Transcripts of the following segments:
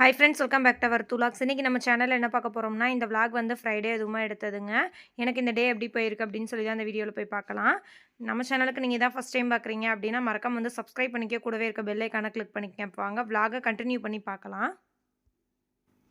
Hi friends welcome back to our துலாக்ஸ் இன்றைக்கி நம்ம சேனலில் என்ன பார்க்க போகிறோம்னா இந்த விளாக் வந்து ஃப்ரைடே எதுவுமே எடுத்ததுங்க. எனக்கு இந்த டே எப்படி போயிருக்கு அப்படின்னு சொல்லி தான் இந்த வீடியோவில் போய் பார்க்கலாம். நம்ம சேனலுக்கு நீங்கள் தான் ஃபஸ்ட் டைம் பார்க்குறீங்க அப்படின்னா மறக்காம வந்து சப்ஸ்கிரைப் பண்ணிக்க கூடவே இருக்க பெல்லைக்கான கிளிக் பண்ணிக்க வாங்க கண்டினியூ பண்ணி பார்க்கலாம்.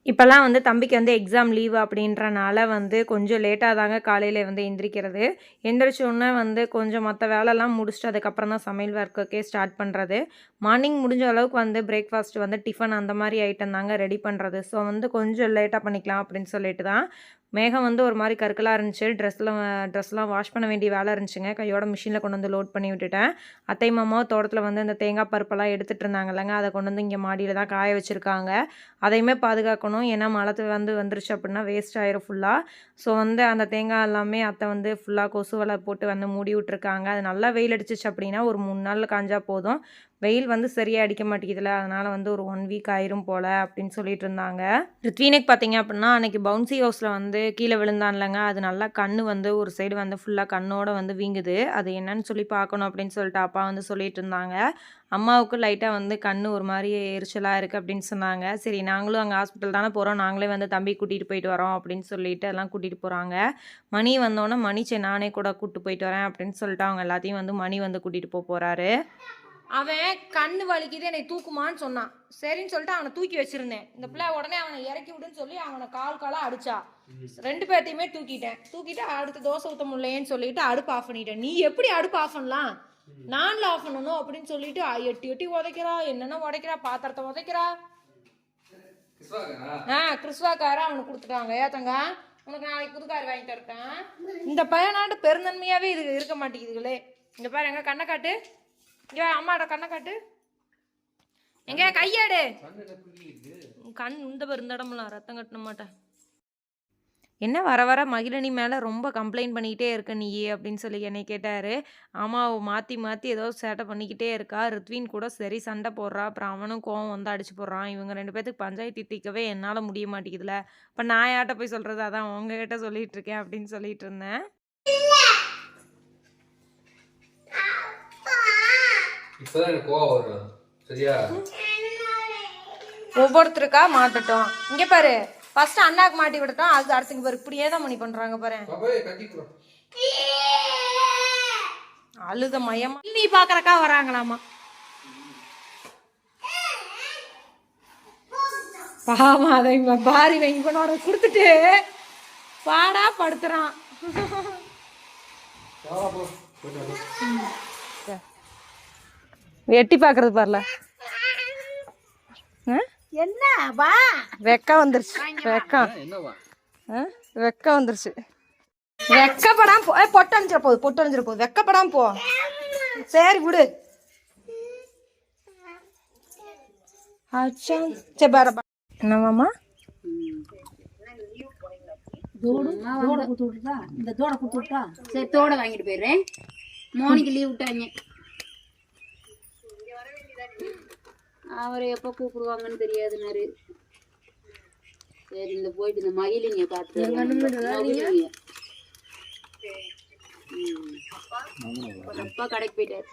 இப்போல்லாம் வந்து தம்பிக்கு வந்து எக்ஸாம் லீவு அப்படின்றனால வந்து கொஞ்சம் லேட்டாக தாங்க காலையில் வந்து எந்திரிக்கிறது. எந்திரிச்சோடனே வந்து கொஞ்சம் மற்ற வேலைலாம் முடிச்சுட்டு அதுக்கப்புறம் தான் சமையல் ஒர்க்குக்கே ஸ்டார்ட் பண்ணுறது மார்னிங் முடிஞ்ச அளவுக்கு வந்து பிரேக்ஃபாஸ்ட் வந்து டிஃபன் அந்த மாதிரி ஐட்டம் தாங்க ரெடி பண்ணுறது ஸோ வந்து கொஞ்சம் லேட்டாக பண்ணிக்கலாம் அப்படின்னு சொல்லிட்டு தான் மேகம் வந்து ஒரு மாதிரி கருக்கலாக இருந்துச்சு. ட்ரெஸ்ஸில் ட்ரெஸ்லாம் வாஷ் பண்ண வேண்டிய வேலை இருந்துச்சுங்க. கையோட மிஷினில் கொண்டு வந்து லோட் பண்ணி விட்டுட்டேன். அத்தை மாமா தோட்டத்தில் வந்து இந்த தேங்காய் பருப்பெல்லாம் எடுத்துகிட்டு இருந்தாங்கல்லங்க. அதை கொண்டு வந்து இங்கே மாடியில் தான் காய வச்சுருக்காங்க. அதையுமே பாதுகாக்கணும். ஏன்னா மழை வந்து வந்துருச்சு அப்படின்னா வேஸ்ட் ஆயிரும் ஃபுல்லாக ஸோ வந்து அந்த தேங்காய் எல்லாமே அத்தை வந்து ஃபுல்லாக கொசு வலை போட்டு வந்து மூடி விட்ருக்காங்க அது நல்லா வெயில் அடிச்சிச்சு அப்படின்னா ஒரு மூணு நாளில் காஞ்சா போதும். வெயில் வந்து சரியாக அடிக்க மாட்டேங்குதுல அதனால் வந்து ஒரு ஒன் வீக் ஆயிரும் போல் அப்படின்னு சொல்லிட்டு இருந்தாங்க. ரித்வீனுக்கு பார்த்தீங்க அப்படின்னா அன்றைக்கி பவுன்சி ஹவுஸில் வந்து கீழே விழுந்தான்லங்க அது நல்லா கண்ணு வந்து ஒரு சைடு வந்து ஃபுல்லாக கண்ணோட வந்து வீங்குது. அது என்னன்னு சொல்லி பார்க்கணும் அப்படின்னு சொல்லிட்டு அப்பா வந்து சொல்லிட்டு இருந்தாங்க. அம்மாவுக்கு லைட்டாக வந்து கண் ஒரு மாதிரி எரிச்சலாக இருக்குது அப்படின்னு சொன்னாங்க. சரி நாங்களும் அங்கே ஹாஸ்பிட்டல் தானே போகிறோம் நாங்களே வந்து தம்பி கூட்டிகிட்டு போயிட்டு வரோம் அப்படின்னு சொல்லிட்டு எல்லாம் கூட்டிகிட்டு போகிறாங்க மணி வந்தோன்னே மணி சரி நானே கூட கூப்பிட்டு போயிட்டு வரேன் அப்படின்னு சொல்லிட்டு அவங்க எல்லாத்தையும் வந்து மணி வந்து கூட்டிகிட்டு போக போகிறாரு அவன் கண்ணு வலிக்குது என்னை தூக்குமான்னு சொன்னான். சரின்னு சொல்லிட்டு அவனை தூக்கி வச்சிருந்தேன். இந்த பிள்ளை உடனே அவனை இறக்கி விடுன்னு சொல்லி அவனை கால் காலாக அடிச்சா. ரெண்டு பேர்த்தையுமே தூக்கிட்டேன். தூக்கிட்டு அடுத்து தோசை ஊற்ற முடியலையேன்னு சொல்லிட்டு அடுப்பு ஆஃப் பண்ணிட்டேன். நீ எப்படி அடுப்பு ஆஃப் பண்ணலாம்? நான்ல ஆஃப் பண்ணணும் அப்படின்னு சொல்லிட்டு எட்டி எட்டி உதைக்கிறா என்னென்ன உதைக்கிறா பாத்திரத்தை உதைக்கிறா? ஆ கிறிஸ்வாக்கார அவனுக்கு கொடுத்துட்டாங்க ஏத்தங்க உனக்கு நாளைக்கு புதுக்கார் வாங்கி தரட்டேன் இந்த பையனாட்டு பெருந்தன்மையாவே இது இருக்க மாட்டேங்குதுங்களே இங்க பாரு எங்க கண்ணை காட்டு. இங்கே அம்மாட கண்ணை காட்டு. எங்க கையாடு. கண் இந்த பேர் இந்த இடமெல்லாம் ரத்தம் கட்டின மாட்டேன் என்ன வர வர மகிழினி மேலே ரொம்ப கம்ப்ளைண்ட் பண்ணிக்கிட்டே இருக்க நீ அப்படின்னு சொல்லி என்னை கேட்டார். ஆமாம் மாற்றி மாற்றி ஏதோ சேட்டை பண்ணிக்கிட்டே இருக்கா. ரித்வின் கூட சரி சண்டை போடுறா. அப்புறம் அவனும் கோவம் வந்து அடிச்சு போடுறான். இவங்க ரெண்டு பேத்துக்கு பஞ்சாயத்து திக்கவே என்னால் முடிய மாட்டேங்குதுல. இப்போ நான் யார்கிட்ட போய் சொல்கிறது அதான் உங்ககிட்ட சொல்லிட்டு இருக்கேன் அப்படின்னு சொல்லிட்டு இருந்தேன். இப்பதான் எனக்கு கோவம் வரும் சரியா? ஒவ்வொருத்தருக்கா மாட்டட்டும். இங்கே பாரு ஃபர்ஸ்ட் அண்ணாக்கு மாட்டி விடட்டும் அது அடுத்துங்க பாரு இப்படியே தான் மணி பண்ணுறாங்க பாரு. அழுத மயமா நீ பார்க்கறக்கா வராங்களாமா? பாவம் அதை பாரி வாங்கி கொண்டு வர கொடுத்துட்டு பாடா படுத்துறான். எட்டி பார்க்கறது பாருல. என்ன? வா. வெக்கம் வந்துருச்சு. வெக்கம்? வெக்கம் வந்துருச்சு. வெக்கப்படாம போ. பொட்டு அணிஞ்சிட போகுது பொட்டு அணிஞ்சிட போகுது. வெக்கப்படாம போ. சரி விடு. அச்சா. சரி பாரு பா. என்னவாம்மா? தோடு தோட கொடுத்து விட்டுட்டா? இந்த தோட கொடுத்து விட்டா? சரி தோட வாங்கிட்டு போயிடுறேன். மோனிக்கு லீவ் விட்டாங்க. அவர் எப்போ கூப்பிடுவாங்கன்னு தெரியாதுனாரு சரி இந்த போயிட்டு இந்த மகிழினிய பார்த்து மகிழினிய. ம். அப்பா கடைக்கு போயிட்டாரு.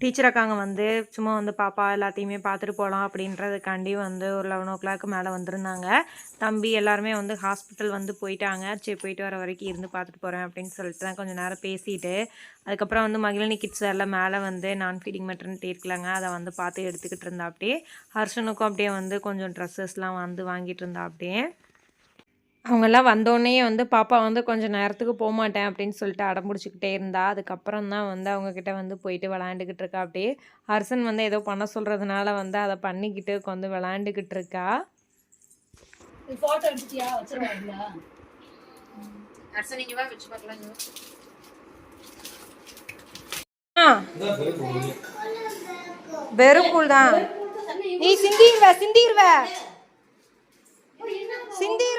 டீச்சர் அக்காங்க வந்து சும்மா வந்து பாப்பா எல்லாத்தையுமே பார்த்துட்டு போகலாம் அப்படின்றதுக்காண்டி வந்து ஒரு லெவன் ஓ கிளாக் மேலே வந்திருந்தாங்க. தம்பி எல்லாருமே வந்து ஹாஸ்பிட்டல் வந்து போயிட்டாங்க. சரி போயிட்டு வர வரைக்கும் இருந்து பார்த்துட்டு போகிறேன் அப்படின்னு சொல்லிட்டு தான் கொஞ்சம் நேரம் பேசிட்டு அதுக்கப்புறம் வந்து மகிழினி கிட்ஸ் எல்லாம் மேலே வந்து நான் ஃபீடிங் மெட்டர்னிட்டி இருக்கலாங்க அதை வந்து பார்த்து எடுத்துக்கிட்டு இருந்தா அப்படியே ஹர்ஷனுக்கும் அப்படியே வந்து கொஞ்சம் ட்ரெஸ்ஸஸ்லாம் வந்து வாங்கிட்டு இருந்தா அப்படியே அவங்கெல்லாம் வந்தோடனே வந்து பாப்பா வந்து கொஞ்சம் நேரத்துக்கு போக மாட்டேன் அப்படின்னு சொல்லிட்டு அடம் பிடிச்சிக்கிட்டே இருந்தா. அதுக்கப்புறம் தான் வந்து அவங்கக்கிட்ட வந்து போயிட்டு விளாண்டுக்கிட்டு இருக்கா. அப்படியே ஹர்ஷன் வந்து ஏதோ பண்ண சொல்கிறதுனால வந்து அதை பண்ணிக்கிட்டு உட்காந்து விளாண்டுக்கிட்டு இருக்கா. வெறும் கூழ் தான். நீ சிந்திருவ சிந்திருவ. சிந்திருவ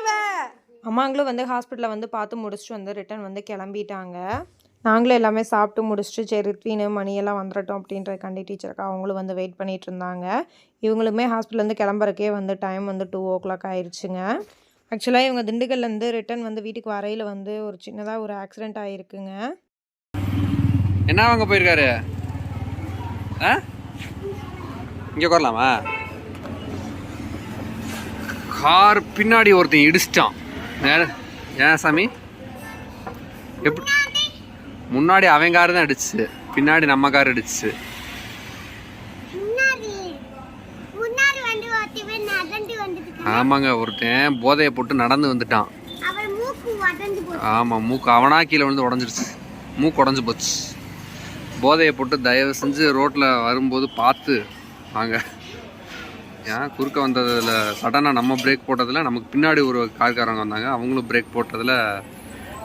அம்மாங்களும் வந்து ஹாஸ்பிட்டலில் வந்து பார்த்து முடிச்சுட்டு வந்து ரிட்டர்ன் வந்து கிளம்பிட்டாங்க. நாங்களும் எல்லாமே சாப்பிட்டு முடிச்சுட்டு சரி ரித்வீனு மணியெல்லாம் வந்துடட்டும் கண்டி டீச்சருக்கு அவங்களும் வந்து வெயிட் பண்ணிகிட்டு இருந்தாங்க. இவங்களுமே ஹாஸ்பிட்டல்லேருந்து கிளம்புறக்கே வந்து டைம் வந்து டூ ஓ கிளாக் ஆயிடுச்சுங்க ஆக்சுவலாக இவங்க திண்டுக்கல்லேருந்து ரிட்டன் வந்து வீட்டுக்கு வரையில் வந்து ஒரு சின்னதாக ஒரு ஆக்சிடெண்ட் ஆகிருக்குங்க என்ன வாங்க போயிருக்காரு? ஆ? இங்கே உட்காரலாமா? கார் பின்னாடி ஒருத்தன் இடிச்சிட்டான். வேற ஏன் சாமி? எப்படி முன்னாடி அவன் கார் தான் அடிச்சு பின்னாடி நம்ம கார் அடிச்சு. ஆமாங்க ஒருத்தன் போதையை போட்டு நடந்து வந்துட்டான். ஆமாம் மூக்கு அவனா கீழே விழுந்து உடஞ்சிருச்சு. மூக்கு உடஞ்சி போச்சு. போதையை போட்டு தயவு செஞ்சு ரோட்டில் வரும்போது பார்த்து வாங்க. ஏன் குறுக்க வந்ததில் சடனாக நம்ம பிரேக் போட்டதில் நமக்கு பின்னாடி ஒரு கார்காரங்க வந்தாங்க. அவங்களும் பிரேக் போட்டதில்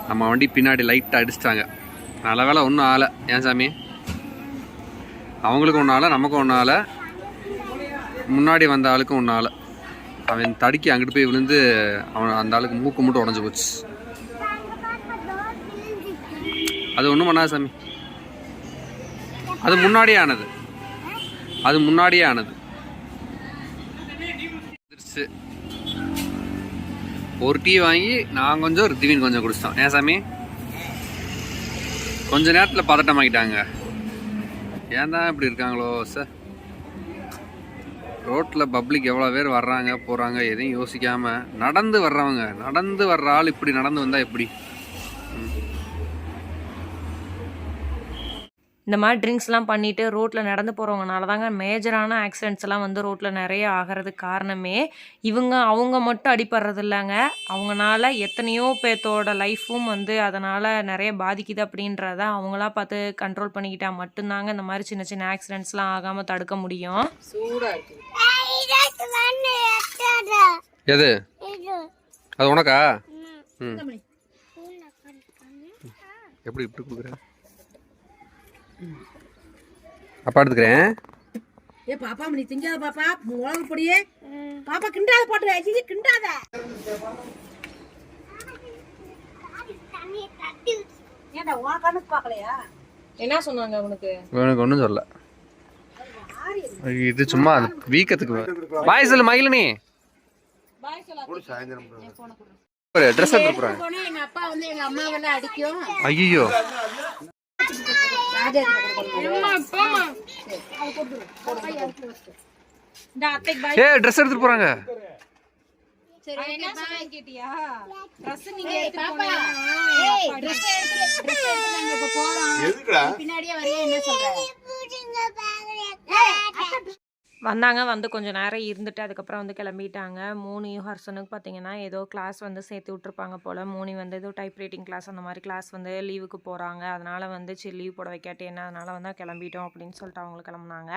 நம்ம வண்டி பின்னாடி லைட்டாக அடிச்சிட்டாங்க. நல்ல வேலை ஒன்றும் ஆலை ஏன் சாமி? அவங்களுக்கும் ஒன்றும் நமக்கும் ஒன்றும் ஆகலை. முன்னாடி வந்த ஆளுக்கும் ஒன்றும் ஆலை அவன் தடுக்கி அங்கிட்டு போய் விழுந்து அவன் அந்த ஆளுக்கு மூக்கு மட்டும் உடஞ்சி போச்சு. அது ஒன்றும் பண்ணாது சாமி. அது முன்னாடியே ஆனது. அது முன்னாடியே ஆனது வந்துருச்சு. ஒரு டீ வாங்கி நான் கொஞ்சம் ரித்திவின் கொஞ்சம் குடிச்சிட்டோம். ஏன் சாமி? கொஞ்ச நேரத்தில் பதட்டமாக்கிட்டாங்க ஏன் தான் இப்படி இருக்காங்களோ சார் ரோட்டில் பப்ளிக் எவ்வளோ பேர் வர்றாங்க போகிறாங்க எதையும் யோசிக்காமல் நடந்து வர்றவங்க நடந்து வர்ற ஆள் இப்படி நடந்து வந்தால் எப்படி? இந்த மாதிரி ட்ரிங்க்ஸ்லாம் பண்ணிட்டு ரோட்டில் நடந்து போகிறவங்கனால தாங்க மேஜரான ஆக்சிடென்ட்ஸ் எல்லாம் வந்து ரோட்டில் நிறைய ஆகிறதுக்கு காரணமே இவங்க அவங்க மட்டும் அடிபடுறது இல்லைங்க. அவங்கனால எத்தனையோ பேர்த்தோட லைஃப்பும் வந்து அதனால் நிறைய பாதிக்குது அப்படின்றத அவங்களா பார்த்து கண்ட்ரோல் பண்ணிக்கிட்டா மட்டும்தாங்க இந்த மாதிரி சின்ன சின்ன ஆக்சிடென்ட்ஸ்லாம் ஆகாமல் தடுக்க முடியும். சூடா இருக்கு. எது? அது உனக்கா. எப்படி இப்படி கொடுக்குற? அப்பா எடுத்துக்கிறேன். ஏ பாப்பா நீ திங்காத பாப்பா. உலக பொடியே. பாப்பா கிண்டாத போட்டு ஐயோ கிண்டாத. ஏன்டா உன் கண்ணுக்கு பார்க்கலையா? என்ன சொன்னாங்க உனக்கு? எனக்கு ஒன்றும் சொல்ல இது? சும்மா வீக்கத்துக்கு பாய் சொல்லு மகிழினி. ட்ரெஸ் எடுத்து போகிறேன் போனா எங்க அப்பா வந்து எங்க அம்மாவெல்லாம் அடிக்கும். ஐயோ ஏ ட்ரெஸ் எடுத்துட்டு போறாங்க. பின்னாடியே வரையா என்ன சொல்ற? வந்தாங்க வந்து கொஞ்சம் நேரம் இருந்துட்டு அதுக்கப்புறம் வந்து கிளம்பிட்டாங்க. மூணு ஹர்சனுக்கு பார்த்தீங்கன்னா ஏதோ கிளாஸ் வந்து சேர்த்து விட்ருப்பாங்க போல். மூணி வந்து ஏதோ டைப் ரைட்டிங் கிளாஸ் அந்த மாதிரி கிளாஸ் வந்து லீவுக்கு போகிறாங்க அதனால் வந்து சரி லீவ் போட வைக்காட்டி என்ன? அதனால் வந்து கிளம்பிட்டோம் அப்படின்னு சொல்லிட்டு அவங்களும் கிளம்புனாங்க.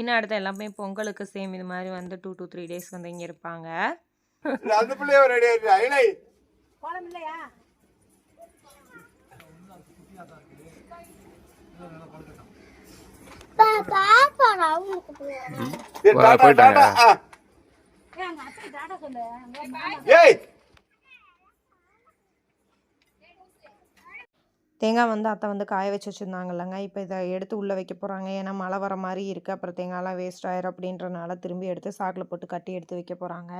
இன்னும் அடுத்து எல்லாமே பொங்கலுக்கு சேம் இது மாதிரி வந்து டூ டூ த்ரீ டேஸ் வந்து இங்கே இருப்பாங்க. அந்த போயிட்டாங்க தேங்காய் வந்து அத்தை வந்து காய வச்சு வச்சுருந்தாங்கல்லங்க. இப்போ இதை எடுத்து உள்ளே வைக்க போகிறாங்க ஏன்னா மழை வர மாதிரி இருக்குது அப்புறம் தேங்காய்லாம் வேஸ்ட் ஆயிரும் அப்படின்றனால திரும்பி எடுத்து சாக்கில் போட்டு கட்டி எடுத்து வைக்க போகிறாங்க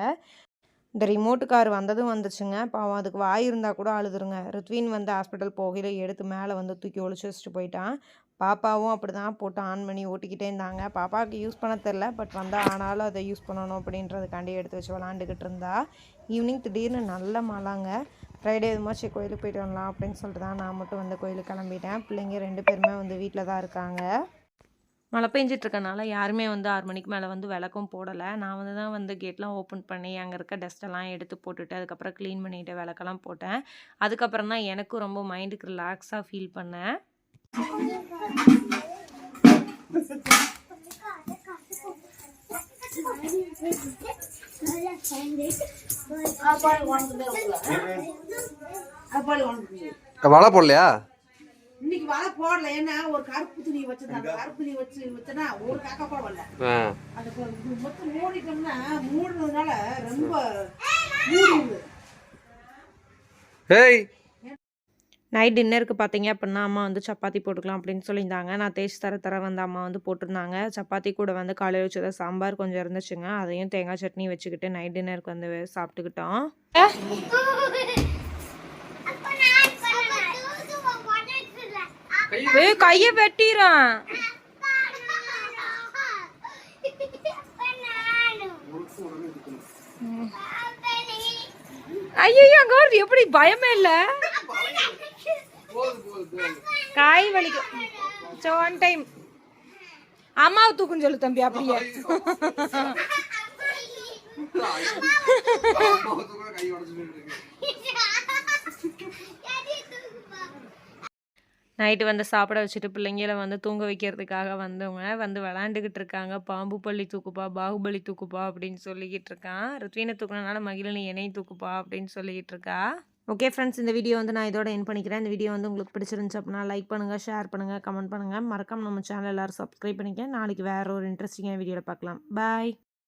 இந்த ரிமோட்டு கார் வந்ததும் வந்துச்சுங்க. பாவம் அதுக்கு வாய் இருந்தால் கூட அழுதுருங்க. ருத்வின் வந்து ஹாஸ்பிட்டல் போகையில் எடுத்து மேலே வந்து தூக்கி ஒளிச்சு வச்சுட்டு போயிட்டான். பாப்பாவும் அப்படி தான் போட்டு ஆன் பண்ணி ஓட்டிக்கிட்டே இருந்தாங்க. பாப்பாவுக்கு யூஸ் பண்ண தெரில பட் வந்தால் ஆனாலும் அதை யூஸ் பண்ணணும் அப்படின்றதுக்காண்டி எடுத்து வச்சு விளாண்டுக்கிட்டு இருந்தா. ஈவினிங் திடீர்னு நல்ல மழைங்க. ஃப்ரைடே எதுமாச்சும் கோயிலுக்கு போயிட்டு வரலாம் அப்படின்னு சொல்லிட்டு தான் நான் மட்டும் வந்து கோயிலுக்கு கிளம்பிட்டேன். பிள்ளைங்க ரெண்டு பேருமே வந்து வீட்டில் தான் இருக்காங்க. மழை பெஞ்சிட்ருக்கனால யாருமே வந்து ஆறு மணிக்கு மேலே வந்து விளக்கும் போடலை. நான் வந்து தான் வந்து கேட்லாம் ஓப்பன் பண்ணி அங்கே இருக்க டஸ்ட்டெல்லாம் எடுத்து போட்டுட்டு அதுக்கப்புறம் க்ளீன் பண்ணிவிட்டு விளக்கெல்லாம் போட்டேன். அதுக்கப்புறம் தான் எனக்கும் ரொம்ப மைண்டுக்கு ரிலாக்ஸாக ஃபீல் பண்ணேன். வலை போடலையா? இன்னைக்கு வலை போடல. ஏன்னா ஒரு கருப்பு துணி வச்சிருந்தாங்க. கருப்பு துணி வச்சு வச்சனா ஒரு காக்கா கூட வரல. அது மொத்தம் மூடிட்டோம்னா மூடுனதுனால ரொம்ப மூடிடுது. ஏய் நைட் டின்னருக்கு பார்த்தீங்க அப்படின்னா அம்மா வந்து சப்பாத்தி போட்டுக்கலாம் அப்படின்னு சொல்லியிருந்தாங்க. நான் தேய்ச்சி தர தர வந்து அம்மா வந்து போட்டிருந்தாங்க. சப்பாத்தி கூட வந்து காலையில் வச்சத சாம்பார் கொஞ்சம் இருந்துச்சுங்க. அதையும் தேங்காய் சட்னி வச்சுக்கிட்டு நைட் டின்னருக்கு வந்து சாப்பிட்டுக்கிட்டோம். கைய கையை வெட்டிறான் ஐயோ அங்க எப்படி பயமே இல்லை. காய் வலிக்கும் சோ ஒன் டைம் அம்மாவை தூக்குன்னு சொல்லு தம்பி அப்படியே. நைட்டு வந்து சாப்பிட வச்சுட்டு பிள்ளைங்கள வந்து தூங்க வைக்கிறதுக்காக வந்தவங்க வந்து விளாண்டுக்கிட்டு இருக்காங்க. பாம்பு பள்ளி தூக்குப்பா பாகுபலி தூக்குப்பா அப்படின்னு சொல்லிக்கிட்டு இருக்கான் ருத்வீனை தூக்குனனால மகிழினி என்னையும் தூக்குப்பா அப்படின்னு சொல்லிக்கிட்டு இருக்கா. ஓகே ஃப்ரெண்ட்ஸ் இந்த வீடியோ வந்து நான் இதோட என் பண்ணிக்கிறேன். இந்த வீடியோ வந்து உங்களுக்கு பிடிச்சிருந்துச்சு அப்படின்னா லைக் பண்ணுங்கள் ஷேர் பண்ணுங்கள் கமெண்ட் பண்ணுங்கள் மறக்காம நம்ம சேனல் எல்லாரும் சப்ஸ்கிரைப் பண்ணிக்க. நாளைக்கு வேறு ஒரு இன்ட்ரெஸ்டிங்கான வீடியோவில் பார்க்கலாம். பாய்